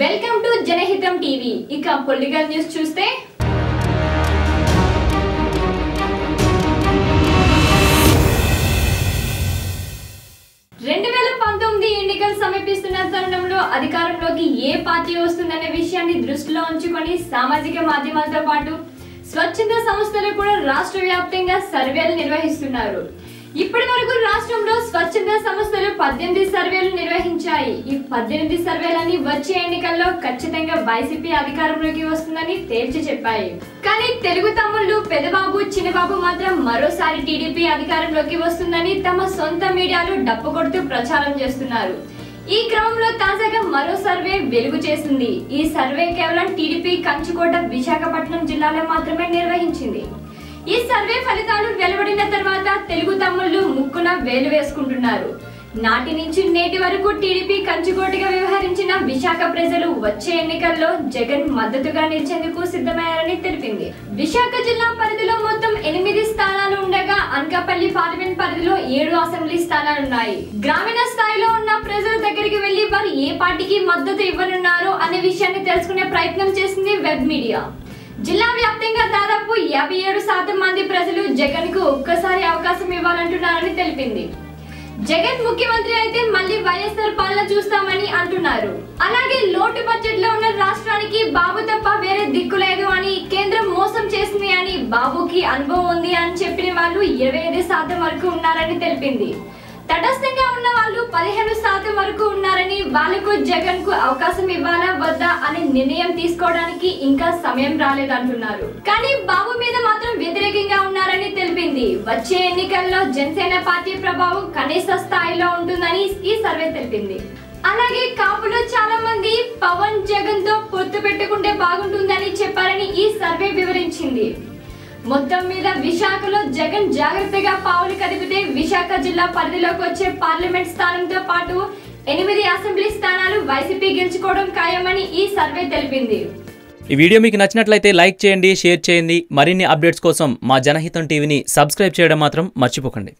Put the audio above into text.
Welcome to Janahitam TV ఇక political news చూస్తే. రెండు వేల పంతొమ్మిది ఎన్నికలు సమీపిస్తున్న తరుణంలో అధికారంలోకి ఏ పార్టీ వస్తుందనే విషయాన్ని దృష్టిలో ఉంచుకొని సామాజిక మాధ్యమాలతో పాటు స్వచ్ఛంద సంస్థలు కూడా రాష్ట్ర వ్యాప్తంగా సర్వేలు నిర్వహిస్తున్నారు. ఇప్పటి వరకు రాష్ట్రంలో స్వచ్ఛంద సంస్థ వచ్చాయి. ఈ పద్దెనిమిది సర్వేలని వచ్చే ఎన్నికల్లో ఖచ్చితంగా వైసీపీ అధికారంలోకి వస్తుందని తేల్చి చెప్పాయి. కానీ తెలుగు తమ్ముళ్ళు పెదబాబు చిన్నబాబు మాత్రం మరోసారి టీడీపీ అధికారంలోకి వస్తుందని తమ సొంత మీడియాలు డప్పు కొడుతూ ప్రచారం చేస్తున్నారు. ఈ క్రమంలో తాజాగా మరో సర్వే వెలుగు చేసింది. ఈ సర్వే కేవలం టీడీపీ కంచుకోట విశాఖపట్నం జిల్లాలో మాత్రమే నిర్వహించింది. ఈ సర్వే ఫలితాలు వెలువడిన తర్వాత తెలుగు తమ్ముళ్ళు ముక్కున వేలు వేసుకుంటున్నారు. నాటి నుంచి నేటి వరకు టీడీపీ కంచుకోటగా వ్యవహరించిన విశాఖ ప్రజలు వచ్చే ఎన్నికల్లో జగన్ మద్దతుగా నిలిచేందుకు సిద్ధమయ్యారని తెలిపింది. విశాఖ జిల్లా పరిధిలో మొత్తం ఎనిమిది స్థానాలు ఉండగా అనకాపల్లి పార్లమెంట్ పరిధిలో ఏడు అసెంబ్లీ స్థానాలున్నాయి. గ్రామీణ స్థాయిలో ఉన్న ప్రజల దగ్గరికి వెళ్ళి వారు ఏ పార్టీకి మద్దతు ఇవ్వనున్నారో అనే విషయాన్ని తెలుసుకునే ప్రయత్నం చేసింది వెబ్ మీడియా. జిల్లా వ్యాప్తంగా దాదాపు యాభై ఏడు శాతం మంది ప్రజలు జగన్కు ఒక్కసారి అవకాశం ఇవ్వాలంటున్నారని తెలిపింది. జగన్ ముఖ్యమంత్రి అయితే మళ్ళీ వైఎస్ఆర్ పాలన చూస్తామని అంటున్నారు. అలాగే లోటు బడ్జెట్లో ఉన్న రాష్ట్రానికి బాబు తప్ప వేరే దిక్కు లేదు అని కేంద్రం మోసం చేసింది అని బాబుకి అనుభవం ఉంది అని చెప్పిన వాళ్ళు ఇరవై ఐదు శాతం వరకు ఉన్నారని తెలిపింది. తటస్థంగా ఉన్న వాళ్ళు పదిహేను శాతం వరకు ఉన్నారని వాళ్ళకు జగన్కు అవకాశం ఇవ్వాలా వద్దా అనే నిర్ణయం తీసుకోవడానికి ఇంకా సమయం రాలేదంటున్నారు. కానీ బాబు మీద మాత్రం వ్యతిరేకంగా ఉన్నారని తెలిపింది. వచ్చే ఎన్నికల్లో జనసేన పార్టీ ప్రభావం కనీస స్థాయిలో ఉంటుందని ఈ సర్వే తెలిపింది. అలాగే కాపులో చాలా మంది పవన్ జగన్తో పొత్తు పెట్టుకుంటే బాగుంటుందని చెప్పారని ఈ సర్వే వివరించింది. మొత్తం మీద విశాఖలో జగన్ జాగ్రత్తగా పావులు కదిపితే విశాఖ జిల్లా పరిధిలోకి వచ్చే పార్లమెంట్ స్థానంతో పాటు ఎనిమిది అసెంబ్లీ స్థానాలు వైసీపీ గెలుచుకోవడం ఖాయమని ఈ సర్వే తెలిపింది. ఈ వీడియో మీకు నచ్చినట్లయితే లైక్ చేయండి షేర్ చేయండి. మరిన్ని అప్డేట్స్ కోసం మా జనహితం టీవీని సబ్స్క్రైబ్ చేయడం మాత్రం మర్చిపోకండి.